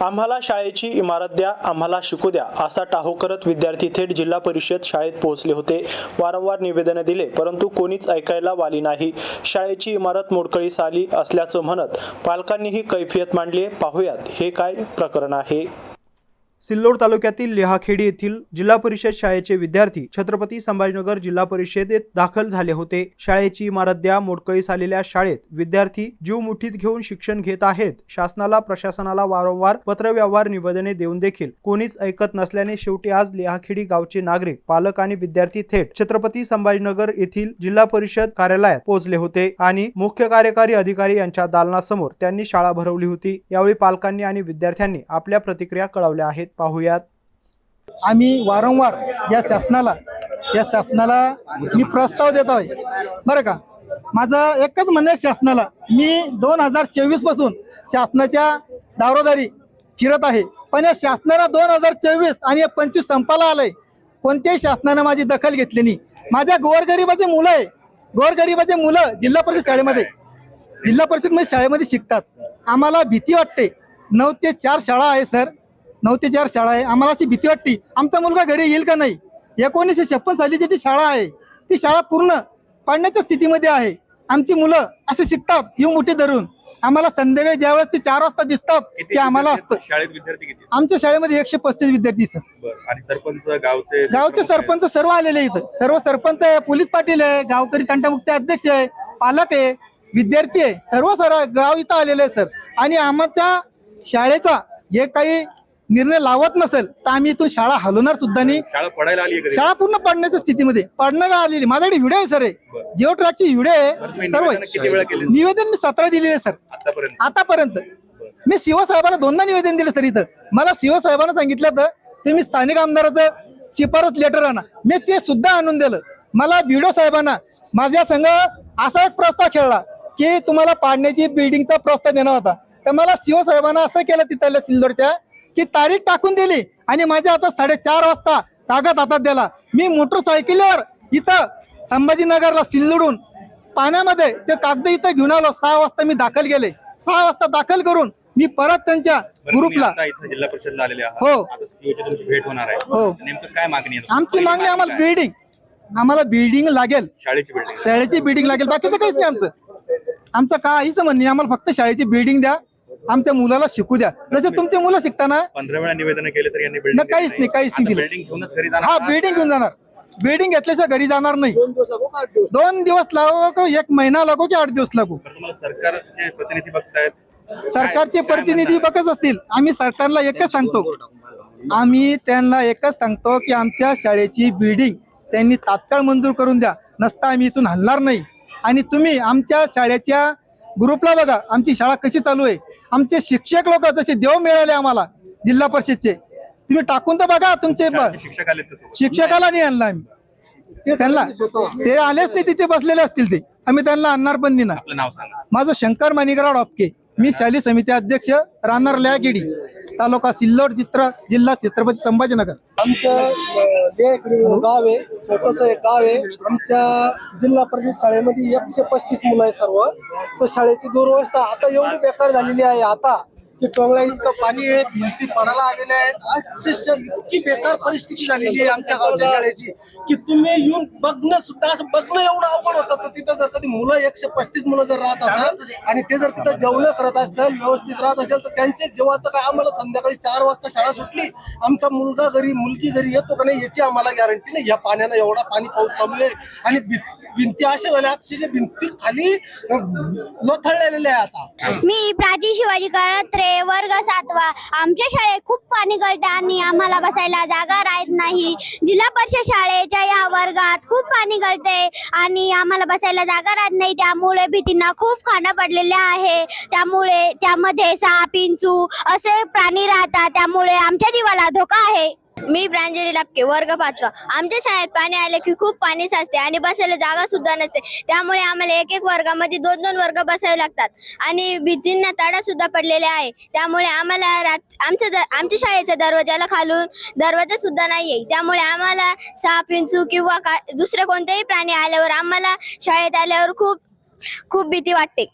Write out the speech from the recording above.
आम्हाला शाळेची इमारत द्या आम्हाला शिकू द्या असा टाहो करत विद्यार्थी थेट जिल्हा परिषद शाळेत पोहोचले होते. वारंवार निवेदने दिले परंतु कोणीच ऐकायला वाली नाही. शाळेची इमारत मोडकळीस आली असल्याचं म्हणत पालकांनीही कैफियत मांडली पाहूयात हे काय प्रकरण आहे? सिल्लोड तालुक्यातील लेहाखेडी येथील जिल्हा परिषद शाळेचे विद्यार्थी छत्रपती संभाजीनगर जिल्हा परिषदेत दाखल झाले होते. शाळेची इमारत द्या मोडकळीस आलेल्या शाळेत विद्यार्थी जीव मुठीत घेऊन शिक्षण घेत आहेत. शासनाला प्रशासनाला वारंवार पत्रव्यवहार निवेदने देऊन देखील कोणीच ऐकत नसल्याने शेवटी आज लेहाखेडी गावचे नागरिक पालक आणि विद्यार्थी थेट छत्रपती संभाजीनगर येथील जिल्हा परिषद कार्यालयात पोहोचले होते आणि मुख्य कार्यकारी अधिकारी यांच्या दालनासमोर त्यांनी शाळा भरवली होती. यावेळी पालकांनी आणि विद्यार्थ्यांनी आपल्या प्रतिक्रिया कळवल्या आहेत. पाहूयात. आम्ही वारंवार या शासनाला या शासनाला मी प्रस्ताव देत आहे. बरं का? माझं एकच म्हणणं आहे शासनाला. मी दोन हजार चोवीसपासून शासनाच्या दारोदारी फिरत आहे. पण या शासनाला दोन हजार चोवीस आणि पंचवीस संपाला आलंय. कोणत्याही शासनानं माझी दखल घेतली नाही. माझ्या गोरगरिबाचे मुलं आहे. गोरगरिबाचे मुलं जिल्हा परिषद शाळेमध्ये. जिल्हा परिषदमध्ये शाळेमध्ये शिकतात. आम्हाला भीती वाटते. नऊ ते चार शाळा आहे सर. नऊ ते चार शाळा आहे. आम्हाला अशी भीती वाटते आमचा मुलगा घरी येईल का नाही? एकोणीसशे छप्पन सालीची जी शाळा आहे ती शाळा पूर्ण पाडण्याच्या स्थितीमध्ये आहे. आमची मुलं असे शिकतात जीव मोठी धरून. आम्हाला संध्याकाळी ज्यावेळेस ते चार वाजता दिसतात ते आम्हाला असतं? शाळेत विद्यार्थी किती? आमच्या शाळेमध्ये एकशे पस्तीस विद्यार्थी सर. बरं. आणि सरपंच गावचे गावचे सरपंच सर्व आलेले इथं सर्व सरपंच आहे पोलीस पाटील आहे गावकरी तंटामुक्ती अध्यक्ष आहे पालक आहे विद्यार्थी आहे. सर्व सर्व गाव इथं आलेले आहे सर. आणि आमच्या शाळेचा जे काही निर्णय लावत नसेल तर आम्ही इथून शाळा हलवणार सुद्धा नाही. शाळा पडायला आली आहे शाळा पूर्ण पडण्याच्या स्थितीमध्ये पडण्याला आलेली. माझ्याकडे व्हिडिओ आहे सर. जिओ ट्रॅकची व्हिडिओ आहे. सर्व निवेदनं मी सतरा दिलेले सर आतापर्यंत? मी शिवसाहेबांना दोनदा निवेदन दिलं सर इथं. मला शिवसाहेबांना सांगितलं होतं तुम्ही स्थानिक आमदाराचं शिफारस लेटर आणा. मी ते सुद्धा आणून दिलं. मला बिडो साहेबांना माझ्या संघ असा एक प्रस्ताव खेळला की तुम्हाला पाडण्याची बिल्डिंगचा प्रस्ताव देणार होता. तर मला शिवसाहेबांना असं केलं तिथल्या सिल्लोडच्या की तारीख टाकून दिली आणि माझ्या आता साडेचार वाजता कागद हातात दिला. मी मोटरसायकलीवर इथं संभाजीनगरला सिल्लोडून पाण्यामध्ये ते कागद इथं घेऊन आलो. सहा वाजता मी दाखल गेले सहा वाजता दाखल करून मी परत त्यांच्या ग्रुपला जिल्हा परिषदला आलेले हो. भेट होणार आहे. हो. नेमकं काय मागणी आमची मागणी आम्हाला? बिल्डिंग आम्हाला बिल्डिंग लागेल. शाळेची बिल्डिंग शाळेची बिल्डिंग लागेल. बाकीचं काहीच नाही आमचं. आमचं काहीच म्हणणं नाही. आम्हाला फक्त शाळेची बिल्डिंग द्या. आमच्या मुलाला शिकू द्या. जसे तुमचे मुलं शिकताना पंधरा वेळा निवेदन केले तर यांनी न, काहीच नाही, काहीच नाही दिलं. बिल्डिंग घेऊनच घरी हा बिल्डिंग घेऊन जाणार. बिल्डिंग घेतल्याशिवाय घरी जाणार नाही. दोन दिवस लागो का एक महिना लागो की आठ दिवस लागो? बरं, तुम्हाला सरकारचे प्रतिनिधी बघतायत. सरकारचे प्रतिनिधी बघत असतील. आम्ही सरकारला एकच सांगतो. आम्ही त्यांना एकच सांगतो की आमच्या शाळेची बिल्डिंग त्यांनी तात्काळ मंजूर करून द्या. नसता आम्ही इथून हलणार नाही. आणि तुम्ही आमच्या शाळेच्या ग्रुपला बघा आमची शाळा कशी चालू आहे. आमचे शिक्षक लोक जसे देव मिळाले आम्हाला जिल्हा परिषदचे. तुम्ही टाकून तर बघा तुमचे शिक्षकाला नाही आणलं आम्ही. त्यांना ते आलेच नाही तिथे बसलेले असतील ते. आम्ही त्यांना आणणार पण नाही ना. आपलं नाव सांगा. माझं शंकर मानिकराव डॉपके. मी शाली समिती अध्यक्ष राहणार लयागिडी तालुका सिल्लोड चित्र जिल्हा छत्रपती संभाजीनगर. आमचं गाव आहे छोटस एक गाव आहे आमच्या जिल्हा परिषद शाळेमध्ये एकशे पस्तीस मुलं आहे सर्व. तर शाळेची दुरवस्था आता एवढी बेकार झालेली आहे. आता की टोंगला इतकं पाणी आहे भिंती पडायला आलेल्या आहेत. अक्षरशः इतकी बेकार परिस्थिती झालेली आहे आमच्या गावच्या शाळेची की तुम्ही येऊन बघणं सुद्धा असं बघणं एवढं अवघड होतं. तर तिथं जर कधी मुलं एकशे पस्तीस मुलं जर राहत असेल आणि ते जर तिथं जेवणं करत असतील व्यवस्थित राहत असेल तर त्यांचे जेवाचं काय? आम्हाला संध्याकाळी चार वाजता शाळा सुटली. आमचा मुलगा घरी मुलगी घरी येतो का नाही याची आम्हाला गॅरंटी नाही. या पाण्यानं एवढा पाणी पाऊस चालू आहे आणि भिंती अशा झाल्या अक्षरशः भिंती खाली लोथळलेल्या आहे आता. मी प्राची शिवाजी वर्ग सातवा. आमच्या शाळेत खूप पाणी गळते आणि आम्हाला बसायला जागा राहत नाही. जिल्हा परिषद शाळेच्या या वर्गात खूप पाणी गळते आणि आम्हाला बसायला जागा राहत नाही. त्यामुळे भीतींना खूप खाणं पडलेले आहे. त्यामुळे त्यामध्ये साप इंचू असे प्राणी राहतात. त्यामुळे आमच्या जीवाला धोका आहे. मी प्रांजली लापके वर्ग पाचवा. आमच्या शाळेत पाणी आले की खूप पाणी साचते आणि बसायला जागा सुद्धा नसते. त्यामुळे आम्हाला एक एक वर्गामध्ये दोन दोन वर्ग बसावे लागतात. आणि भीतींना तडा सुद्धा पडलेले आहे. त्यामुळे आम्हाला रात आमच्या आमच्या शाळेच्या दरवाजाला खालून दरवाजा सुद्धा नाहीये. त्यामुळे आम्हाला साप विंचू किंवा का दुसरे कोणतेही प्राणी आल्यावर आम्हाला शाळेत आल्यावर खूप खूप भीती वाटते.